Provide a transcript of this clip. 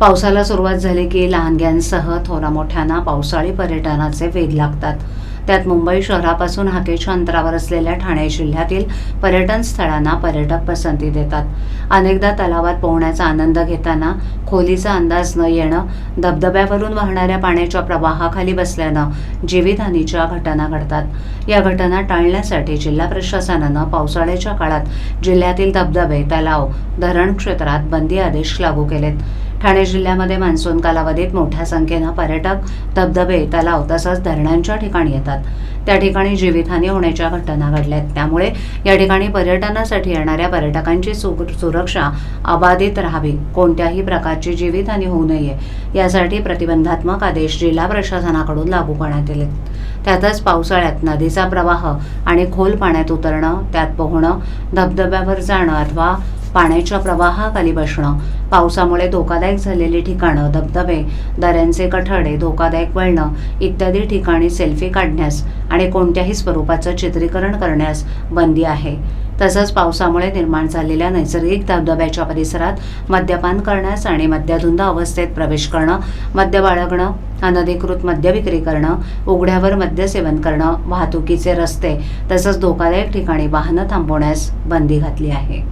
पावसाला सुरुवात झाली की लहानग्यांसह थोरा मोठ्यांना पावसाळी पर्यटनाचे वेध लागतात. त्यात मुंबई शहरापासून हाकेच्या अंतरावर असलेल्या ठाणे जिल्ह्यातील पर्यटन स्थळांना पर्यटक पसंती देतात. अनेकदा तलावात पोहण्याचा आनंद घेताना खोलीचा अंदाज न येणं धबधब्यावरून वाहणाऱ्या पाण्याच्या प्रवाहाखाली बसल्यानं जीवितहानीच्या घटना घडतात. या घटना टाळण्यासाठी जिल्हा प्रशासनानं पावसाळ्याच्या काळात जिल्ह्यातील धबधबे तलाव धरण क्षेत्रात बंदी आदेश लागू केलेत. ठाणे जिल्ह्यामध्ये मान्सून कालावधीत मोठ्या संख्येनं पर्यटक धबधबे तलाव तसंच धरणांच्या ठिकाणी येतात. त्या ठिकाणी जीवितहानी होण्याच्या घटना घडल्यात. त्यामुळे या ठिकाणी पर्यटनासाठी येणाऱ्या पर्यटकांची सु- सुरक्षा अबाधित राहावी. कोणत्याही प्रकारची जीवितहानी होऊ नये. यासाठी प्रतिबंधात्मक आदेश जिल्हा प्रशासनाकडून लागू करण्यात आले त्यातच पावसाळ्यात नदीचा प्रवाह आणि खोल पाण्यात उतरणं त्यात पोहणं धबधब्यावर जाणं अथवा पाण्याच्या प्रवाहाखाली बसणं. पावसामुळे धोकादायक झालेली ठिकाणं धबधबे दऱ्यांचे कठडे धोकादायक वळणं इत्यादी ठिकाणी सेल्फी काढण्यास आणि कोणत्याही स्वरूपाचं चित्रीकरण करण्यास बंदी आहे. तसंच पावसामुळे निर्माण झालेल्या नैसर्गिक धबधब्याच्या परिसरात मद्यपान करण्यास आणि मद्यधुंद अवस्थेत प्रवेश करणं मद्य बाळगणं अनधिकृत मद्य विक्री करणं उघड्यावर मद्यसेवन करणं वाहतुकीचे रस्ते तसंच धोकादायक ठिकाणी वाहनं थांबवण्यास बंदी घातली आहे.